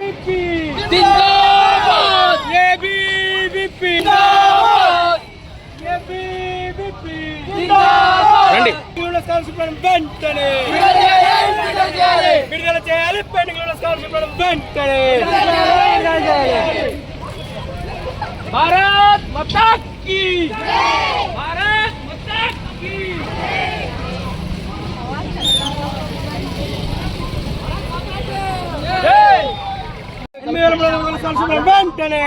రండి. వెంటనే! విడుదల చేయాలి పెండింగ్ స్కాలర్షిప్ వెంటనే! భారత్ మాతా కీ భారత్ మాతా కీ జై ఎనిమిది కలుసుకుని వెంటనే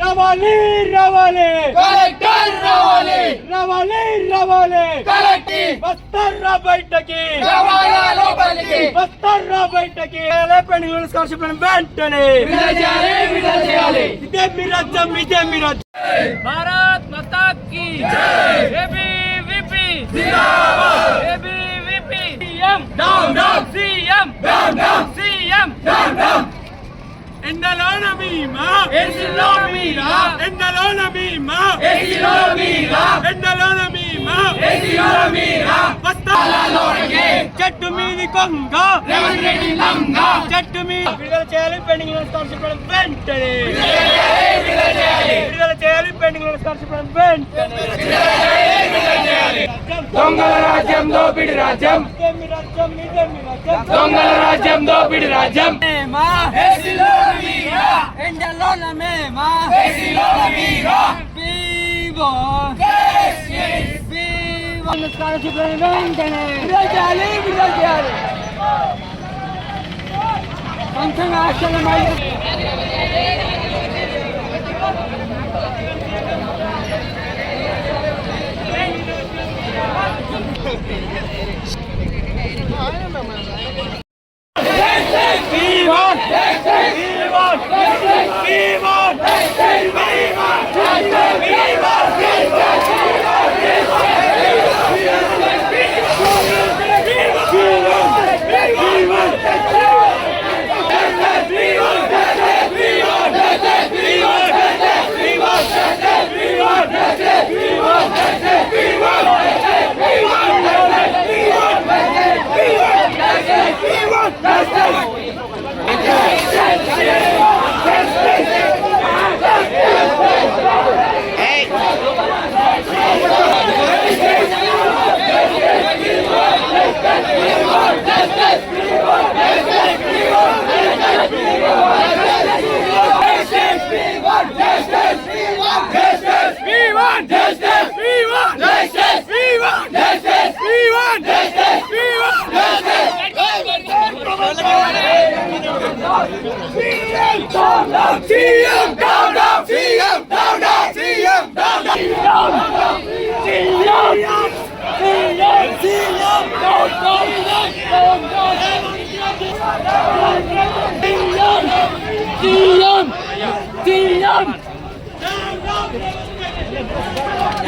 రవాలి రవాలి. కలెక్టర్ రవాలి. రవాలి రవాలి. కలెక్టర్. వస్తారా బయటకి? రవాలా లోపలికి. వస్తారా బయటకి? లేపండి స్కాలర్షిప్ వెంటనే విడుదల చేయాలి విడుదల చేయాలి ఇదే మీ రాజ్యం ఇదే మీ రాజ్యం. భారత్ మాతా కీ జై. ఏబీ విపి జిందాబాద్. AB CM. Down down CM. Down down CM. Down down ఎండలోన భీమా. ఎండలో మీరా ఎండలోన భీమా. ఎండలో మీరా ఎండలో చెట్టు మీది కొంగ. చెట్టు మీద విడుదల చేయాలి పెండింగ్లో స్కాలర్షిప్ వెంటనే. విడుదల చేయాలి పెండింగ్ దొంగల రాజ్యం దోపిడి రాజ్యం. దొంగల రాజ్యం దోపిడి రాజ్యం. ఎండలో మేమా? Yalnız karıcıkların öndene. Buraya gelin, buraya gelin. Kankan ağaçlarım ayırın. Destek, iman! Destek, iman! Destek, iman! Destek, iman! want justice. We want justice. We want justice. We want justice. We want justice. TM, TM, TM.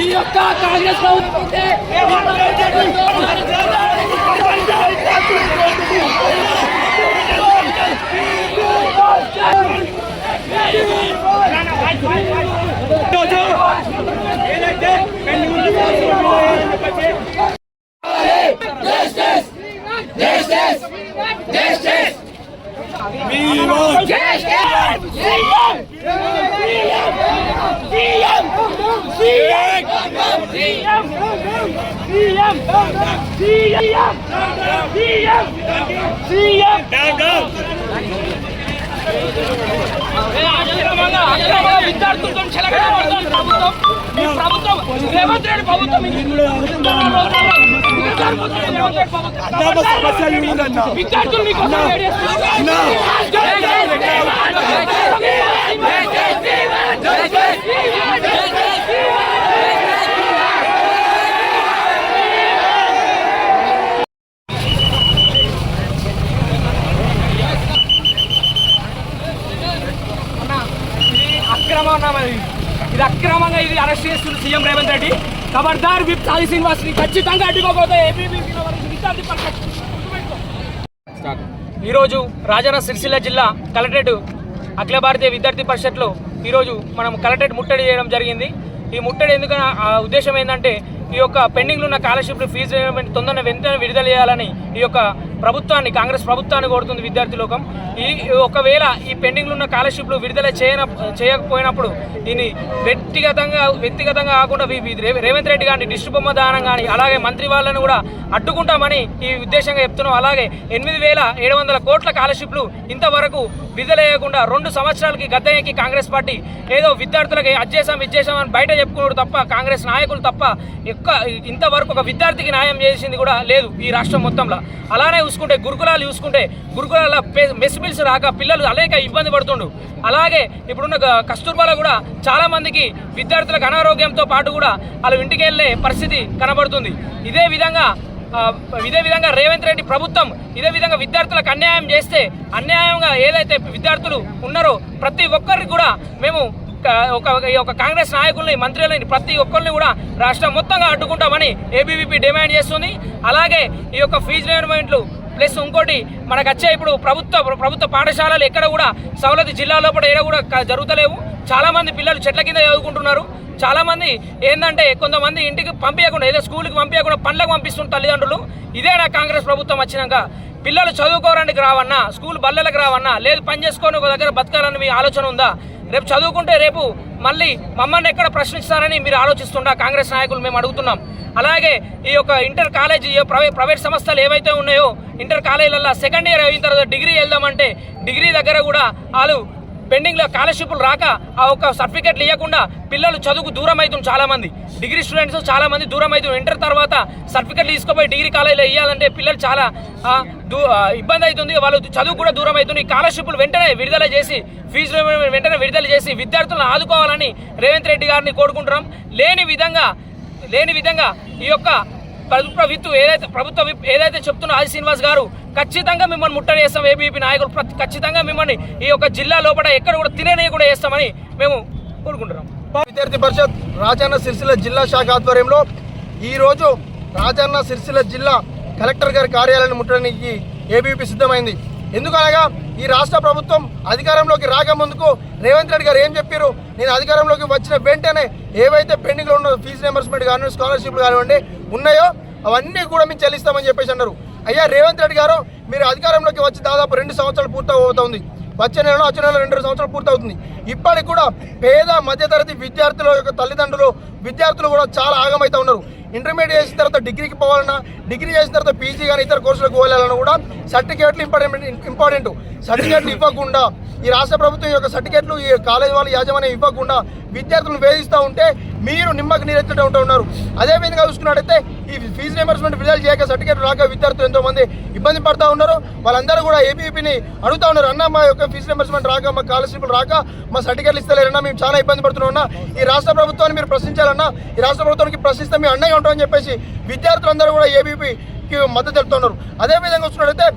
ఈ యొక్క కాంగ్రెస్ ప్రభుత్వం ఏదైతే pending ఉన్న scholarship మీద Justice! Justice! Justice! విద్యార్థులతో చెలగడబడుతోంది ప్రభుత్వం ఈ ప్రభుత్వం రేవంత్ రెడ్డి ప్రభుత్వం విద్యార్థులు మీకోసం సీఎం రేవంత్ రెడ్డి ఖబర్దార్ విప్ సాయి శ్రీనివాస్ ఖచ్చితంగా అడ్డుకోకపోతే. ఈరోజు రాజన్న సిరిసిల్ల జిల్లా కలెక్టరేట్ అఖిల భారతీయ విద్యార్థి పరిషత్లో ఈరోజు మనం కలెక్టరేట్ ముట్టడి చేయడం జరిగింది ఈ ముట్టడి ఎందుకు ఆ ఉద్దేశం ఏంటంటే ఈ యొక్క పెండింగ్లో ఉన్న స్కాలర్షిప్ ఫీజు తొందరగా వెంటనే విడుదల చేయాలని ఈ యొక్క ప్రభుత్వాన్ని కాంగ్రెస్ ప్రభుత్వాన్ని కోరుతుంది విద్యార్థి లోకం. ఈ ఒకవేళ ఈ పెండింగ్లో ఉన్న స్కాలర్షిప్లు విడుదల చేయన చేయకపోయినప్పుడు దీన్ని వ్యక్తిగతంగా వ్యక్తిగతంగా కాకుండా వి- రేవంత్ రెడ్డి గారిని దిష్టి బొమ్మ దానం కానీ అలాగే మంత్రి వాళ్ళని కూడా అడ్డుకుంటామని ఈ ఉద్దేశంగా చెప్తున్నాం. అలాగే ఎనిమిది వేల ఏడు వందల కోట్ల స్కాలర్షిప్లు ఇంతవరకు విడుదలయ్యకుండా రెండు సంవత్సరాలకి గద్దెకి కాంగ్రెస్ పార్టీ ఏదో విద్యార్థులకి అజ్జేసాం ఇచ్చేసాం అని బయట చెప్పుకున్నాడు తప్ప కాంగ్రెస్ నాయకులు తప్ప ఎక్క ఇంతవరకు ఒక విద్యార్థికి న్యాయం చేసింది కూడా లేదు ఈ రాష్ట్రం మొత్తంలో. అలానే చూసుకుంటే గురుకులాలు చూసుకుంటే గురుకులాల మెస్ మిల్స్ రాక పిల్లలు అనేక ఇబ్బంది పడుతుండు. అలాగే ఇప్పుడున్న కస్తూర్బాలో కూడా చాలామందికి విద్యార్థులకు అనారోగ్యంతో పాటు కూడా వాళ్ళు ఇంటికి వెళ్ళే పరిస్థితి కనబడుతుంది. ఇదే విధంగా ఇదే విధంగా రేవంత్ రెడ్డి ప్రభుత్వం ఇదే విధంగా విద్యార్థులకు అన్యాయం చేస్తే అన్యాయంగా ఏదైతే విద్యార్థులు ఉన్నారో ప్రతి ఒక్కరికి కూడా మేము ఒక ఈ యొక్క కాంగ్రెస్ నాయకుల్ని మంత్రులని ప్రతి ఒక్కరిని కూడా రాష్ట్రం మొత్తంగా అడ్డుకుంటామని ఏబీవీపీ డిమాండ్ చేస్తుంది. అలాగే ఈ యొక్క ఫీజు రియంబర్స్మెంట్లు ప్లస్ ఇంకోటి మనకు వచ్చే ఇప్పుడు ప్రభుత్వ ప్రభుత్వ పాఠశాలలు ఎక్కడ కూడా సవలతి జిల్లా లోపల ఏడ కూడా జరుగుతలేవు. చాలామంది పిల్లలు చెట్ల కింద చదువుకుంటున్నారు. చాలామంది ఏంటంటే కొంతమంది ఇంటికి పంపించకుండా ఏదో స్కూల్కి పంపించకుండా పండ్లకు పంపిస్తున్న తల్లిదండ్రులు. ఇదే నా కాంగ్రెస్ ప్రభుత్వం వచ్చినాక. పిల్లలు చదువుకోవడానికి రావన్నా స్కూల్ బల్లలకు రావన్నా లేదు పని చేసుకొని ఒక దగ్గర బతకాలని మీ ఆలోచన ఉందా? రేపు చదువుకుంటే రేపు మళ్ళీ మమ్మల్ని ఎక్కడ ప్రశ్నిస్తారని మీరు ఆలోచిస్తుండా కాంగ్రెస్ నాయకులు మేము అడుగుతున్నాం. అలాగే ఈ యొక్క ఇంటర్ కాలేజీ ప్రైవేట్ ప్రైవేట్ సంస్థలు ఏవైతే ఉన్నాయో ఇంటర్ కాలేజీలలో సెకండ్ ఇయర్ అయిన తర్వాత డిగ్రీ వెళ్దామంటే డిగ్రీ దగ్గర కూడా వాళ్ళు పెండింగ్లో స్కాలర్షిప్లు రాక ఆ ఒక సర్టిఫికెట్లు ఇవ్వకుండా పిల్లలు చదువుకు దూరం అవుతుంది చాలామంది. డిగ్రీ స్టూడెంట్స్ చాలామంది దూరం అవుతుంది ఇంటర్ తర్వాత సర్టిఫికెట్లు తీసుకుపోయి డిగ్రీ కాలేజీలో ఇవ్వాలంటే పిల్లలు చాలా దూ- ఇబ్బంది అవుతుంది వాళ్ళు చదువు కూడా దూరం అవుతుంది స్కాలర్షిప్లు వెంటనే విడుదల చేసి ఫీజు వెంటనే విడుదల చేసి విద్యార్థులను ఆదుకోవాలని రేవంత్ రెడ్డి గారిని కోరుకుంటున్నాం. లేని విధంగా లేని విధంగా ఈ యొక్క ప్రభుత్వ విత్తు ఏదైతే ప్రభుత్వ ఏదైతే చెప్తున్నా ఆది శ్రీనివాస్ గారు ఖచ్చితంగా మిమ్మల్ని ముట్టడి చేస్తాం ఏబీపీ నాయకులు. ప్రతి- ఖచ్చితంగా మిమ్మల్ని ఈ యొక్క జిల్లా లోపల ఎక్కడ కూడా తినేనే కూడా చేస్తామని మేము కోరుకుంటున్నాం. విద్యార్థి పరిషత్ రాజన్న సిరిసిల్ల జిల్లా శాఖ ఆధ్వర్యంలో ఈరోజు రాజన్న సిరిసిల్ల జిల్లా కలెక్టర్ గారి కార్యాలయాన్ని ముట్టడానికి ఏబీపీ సిద్ధమైంది. ఎందుకనగా ఈ రాష్ట్ర ప్రభుత్వం అధికారంలోకి రాకముందుకు రేవంత్ రెడ్డి గారు ఏం చెప్పారు నేను అధికారంలోకి వచ్చిన వెంటనే ఏవైతే పెండింగ్లో ఉన్న ఫీజు రియంబర్స్మెంట్ కానివ్వండి స్కాలర్షిప్లు కానివ్వండి ఉన్నాయో అవన్నీ కూడా మేము చెల్లిస్తామని చెప్పేసి అన్నారు. అయ్యా రేవంత్ రెడ్డి గారు మీరు అధికారంలోకి వచ్చి దాదాపు రెండు సంవత్సరాలు పూర్తవుతోంది. వచ్చే నెలలో వచ్చే నెలలో రెండు సంవత్సరాలు పూర్తవుతుంది. ఇప్పటికి కూడా పేద మధ్యతరగతి విద్యార్థుల యొక్క తల్లిదండ్రులు విద్యార్థులు కూడా చాలా ఆగమైతే ఉన్నారు. ఇంటర్మీడియట్ చేసిన తర్వాత డిగ్రీకి పోవాలన్నా డిగ్రీ చేసిన తర్వాత పీజీ కానీ ఇతర కోర్సులకు పోవాలన్నా కూడా సర్టిఫికేట్లు ఇంపార్టెంట్ ఇంపార్టెంట్. సర్టిఫికేట్లు ఇవ్వకుండా ఈ రాష్ట్ర ప్రభుత్వం యొక్క సర్టిఫికేట్లు ఈ కాలేజ్ వాళ్ళ యాజమాన్యం ఇవ్వకుండా విద్యార్థులను వేధిస్తూ ఉంటే మీరు నిమ్మకి నీరెత్తుతూ ఉంటూ ఉన్నారు. అదే విధంగా చూసుకున్నట్టయితే ఈ ఫీజు రియంబర్స్మెంట్ విడుదల చేయక సర్టిఫికేట్ రాక విద్యార్థులు ఎంతో మంది ఇబ్బంది పడతా ఉన్నారు. వాళ్ళందరూ కూడా ఏబీపీని అడుగుతా ఉన్నారు. అన్న మా యొక్క ఫీజు రియంబర్స్మెంట్ రాక మా స్కాలర్షిప్లు రాక మా సర్టిఫికేట్లు ఇస్తలేరన్నా మేము చాలా ఇబ్బంది పడుతున్నామన్నా ఈ రాష్ట్ర ప్రభుత్వాన్ని మీరు ప్రశ్నించాలన్నా ఈ రాష్ట్ర ప్రభుత్వానికి ప్రశ్నిస్తే మేము అండగా ఉంటామని చెప్పేసి విద్యార్థులందరూ కూడా ఏబీపీకి మద్దతు తెలుపుతున్నారు అదే విధంగా చూసుకున్నట్టయితే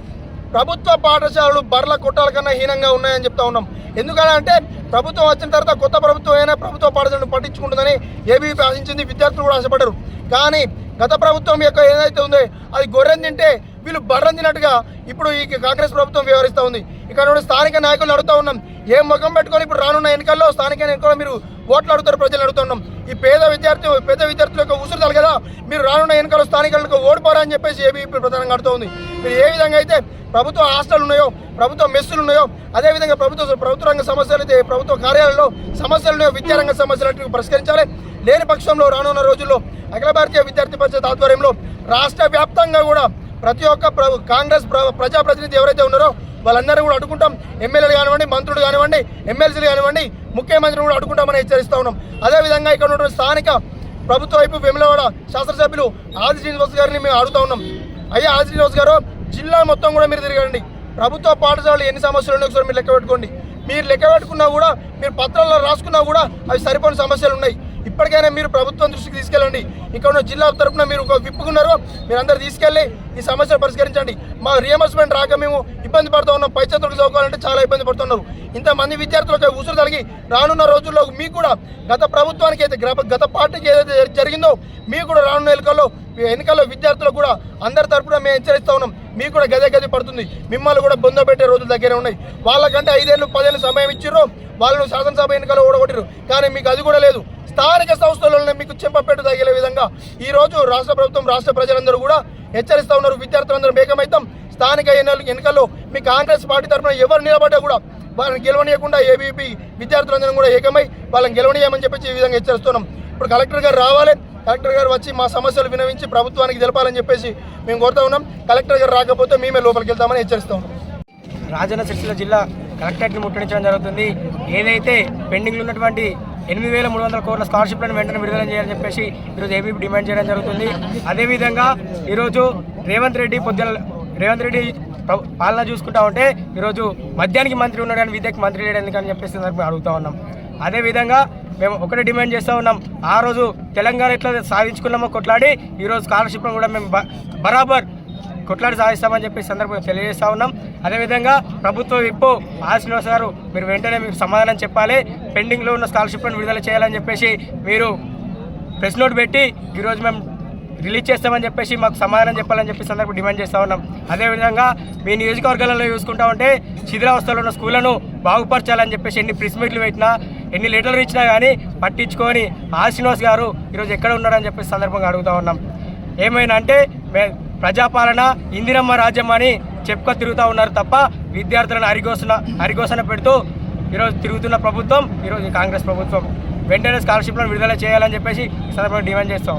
ప్రభుత్వ పాఠశాలలు బర్ల కొట్టాల కన్నా హీనంగా ఉన్నాయని చెప్తా ఉన్నాం. ఎందుకంటే అంటే ప్రభుత్వం వచ్చిన తర్వాత కొత్త ప్రభుత్వం అయినా ప్రభుత్వ పాఠశాలను పట్టించుకుంటుందని ఏబీపీ ఆశించింది. విద్యార్థులు కూడా ఆశపడ్డారు కానీ గత ప్రభుత్వం యొక్క ఏదైతే ఉందో అది గొర్రెని తింటే వీళ్ళు బర్రం తిన్నట్టుగా ఇప్పుడు ఈ కాంగ్రెస్ ప్రభుత్వం వ్యవహరిస్తూ ఉంది. ఇక్కడ స్థానిక నాయకులు అడుగుతా ఉన్నాం ఏం ముఖం పెట్టుకొని ఇప్పుడు రానున్న ఎన్నికల్లో స్థానిక ఎన్నికల్లో మీరు ఓట్లు అడుగుతారు ప్రజలు? అడుగుతున్నాం ఈ పేద విద్యార్థి పేద విద్యార్థుల యొక్క ఉసురుతారు కదా మీరు రానున్న ఎన్నికల్లో స్థానికులకు ఓడిపోరా అని చెప్పేసి ఏబీపీ ప్రధానంగా అడుగుతూ ఉంది. ఏ విధంగా అయితే ప్రభుత్వ హాస్టల్ ఉన్నాయో ప్రభుత్వ మెస్సులు ఉన్నాయో అదేవిధంగా ప్రభుత్వ ప్రభుత్వ రంగ సమస్యలు అయితే ప్రభుత్వ కార్యాలయంలో సమస్యలు ఉన్నాయో విద్యారంగ సమస్యలు పరిష్కరించాలి. లేని పక్షంలో రానున్న రోజుల్లో అఖిల భారతీయ విద్యార్థి పరిషత్ ఆధ్వర్యంలో రాష్ట్ర వ్యాప్తంగా కూడా ప్రతి ఒక్క ప్రభు కాంగ్రెస్ ప్ర- ప్రజాప్రతినిధి ఎవరైతే ఉన్నారో వాళ్ళందరూ కూడా అడుగుంటాం ఎమ్మెల్యేలు కానివ్వండి మంత్రులు కానివ్వండి ఎమ్మెల్సీలు కానివ్వండి ముఖ్యమంత్రిని కూడా అడుగుంటామని హెచ్చరిస్తా ఉన్నాం. అదేవిధంగా ఇక్కడ ఉన్నటువంటి స్థానిక ప్రభుత్వ వైపు వెములవాడ శాసనసభ్యులు ఆది శ్రీనివాస్ గారిని మేము అడుగుతా ఉన్నాం. అయ్యా ఆది శ్రీనివాస్ గారు జిల్లా మొత్తం కూడా మీరు తిరగండి. ప్రభుత్వ పాఠశాలలు ఎన్ని సమస్యలు ఉన్నాయో ఒకసారి మీరు లెక్క పెట్టుకోండి. మీరు లెక్క పెట్టుకున్నా కూడా మీరు పత్రాల్లో రాసుకున్నా కూడా అవి సరిపోని సమస్యలు ఉన్నాయి. ఇప్పటికైనా మీరు ప్రభుత్వం దృష్టికి తీసుకెళ్ళండి. ఇక్కడ ఉన్న జిల్లా తరపున మీరు ఒక విప్పుకున్నారు మీరు అందరు తీసుకెళ్ళి ఈ సమస్యను పరిష్కరించండి. మా రియంబర్స్మెంట్ రాక మేము ఇబ్బంది పడుతూ ఉన్నాం. పై చదువులకు చదువుకోవాలంటే చాలా ఇబ్బంది పడుతున్నారు ఇంతమంది విద్యార్థులకు ఉసురు కలిగి రానున్న రోజుల్లో మీకు కూడా గత ప్రభుత్వానికి అయితే గత పార్టీకి ఏదైతే జరిగిందో మీకు కూడా రానున్న ఎన్నికల్లో ఎన్నికల్లో విద్యార్థులకు కూడా అందరి తరపున మేము హెచ్చరిస్తూ ఉన్నాం. మీకు కూడా గదే గది పడుతుంది. మిమ్మల్ని కూడా బొంద పెట్టే రోజులు దగ్గరే ఉన్నాయి. వాళ్ళకంటే ఐదేళ్ళు పదేళ్ళు సమయం ఇచ్చిర్రు. వాళ్ళు శాసనసభ ఎన్నికల్లో ఓడగొట్టారు కానీ మీకు అది కూడా లేదు. స్థానిక సంస్థలలోనే మీకు చెంపపెట్టు తగిలే విధంగా ఈ రోజు రాష్ట్ర ప్రభుత్వం రాష్ట్ర ప్రజలందరూ కూడా హెచ్చరిస్తూ ఉన్నారు. విద్యార్థులందరూ మేకమైతాం స్థానిక ఎన్నికల్లో మీ కాంగ్రెస్ పార్టీ తరఫున ఎవరు నిలబడ్డా కూడా వాళ్ళని గెలవనీయకుండా ఏబీపీ విద్యార్థులందరం కూడా ఏకమై వాళ్ళని గెలవనీయమని చెప్పేసి ఈ విధంగా హెచ్చరిస్తున్నాం. ఇప్పుడు కలెక్టర్ గారు రావాలి. కలెక్టర్ గారు వచ్చి మా సమస్యలు వినవించి ప్రభుత్వానికి తెలపాలని చెప్పేసి మేము కోరుతా ఉన్నాం. కలెక్టర్ గారు రాకపోతే మేమే లోపలికి వెళ్తామని హెచ్చరిస్తాం రాజన్న సిరిసిల్ల జిల్లా కలెక్టరేట్ని ముట్టడించడం జరుగుతుంది. ఏదైతే పెండింగ్లో ఉన్నటువంటి ఎనిమిది వేల మూడు వందల కోట్ల స్కాలర్షిప్లను వెంటనే విడుదల చేయాలని చెప్పేసి ఈరోజు ఏబీపీ డిమాండ్ చేయడం జరుగుతుంది. అదేవిధంగా ఈరోజు రేవంత్ రెడ్డి పొద్దున రేవంత్ రెడ్డి పాలన చూసుకుంటా ఉంటే ఈరోజు మద్యానికి మంత్రి ఉన్నాడు కానీ విద్యకి మంత్రి లేడు ఎందుకని చెప్పేసి మేము అడుగుతా ఉన్నాం. అదేవిధంగా మేము ఒకటే డిమాండ్ చేస్తూ ఉన్నాం. ఆ రోజు తెలంగాణ ఎట్లా సాధించుకున్నామో కొట్లాడి ఈరోజు స్కాలర్షిప్ను కూడా మేము బరాబర్ కొట్లాడి సాధిస్తామని చెప్పి సందర్భంగా తెలియజేస్తా ఉన్నాం. అదేవిధంగా ప్రభుత్వ విప్పు ఆర్ గారు మీరు వెంటనే మీకు సమాధానం చెప్పాలి. పెండింగ్లో ఉన్న స్కాలర్షిప్లను విడుదల చేయాలని చెప్పేసి మీరు ప్రెస్ నోట్ పెట్టి ఈరోజు మేము రిలీజ్ చేస్తామని చెప్పేసి మాకు సమాధానం చెప్పాలని చెప్పి సందర్భం డిమాండ్ చేస్తా ఉన్నాం. అదేవిధంగా మీ నియోజకవర్గాలలో చూసుకుంటా ఉంటే శిథిరావస్థలో ఉన్న స్కూళ్ళను బాగుపరచాలని చెప్పేసి ఎన్ని ప్రెస్ మీట్లు పెట్టినా ఎన్ని లీటర్లు ఇచ్చినా కానీ పట్టించుకొని ఆ శ్రీనివాస్ గారు ఈరోజు ఎక్కడ ఉన్నారని చెప్పి సందర్భంగా అడుగుతా ఉన్నాం. ఏమైనా అంటే మే ప్రజాపాలన ఇందిరమ్మ రాజ్యం అని చెప్పుకో తిరుగుతూ ఉన్నారు తప్ప విద్యార్థులను అరిగోసన అరిగోసన పెడుతూ ఈరోజు తిరుగుతున్న ప్రభుత్వం ఈరోజు కాంగ్రెస్ ప్రభుత్వం. వెంటనే స్కాలర్షిప్లను విడుదల చేయాలని చెప్పేసి ఈ సందర్భంగా డిమాండ్ చేస్తాం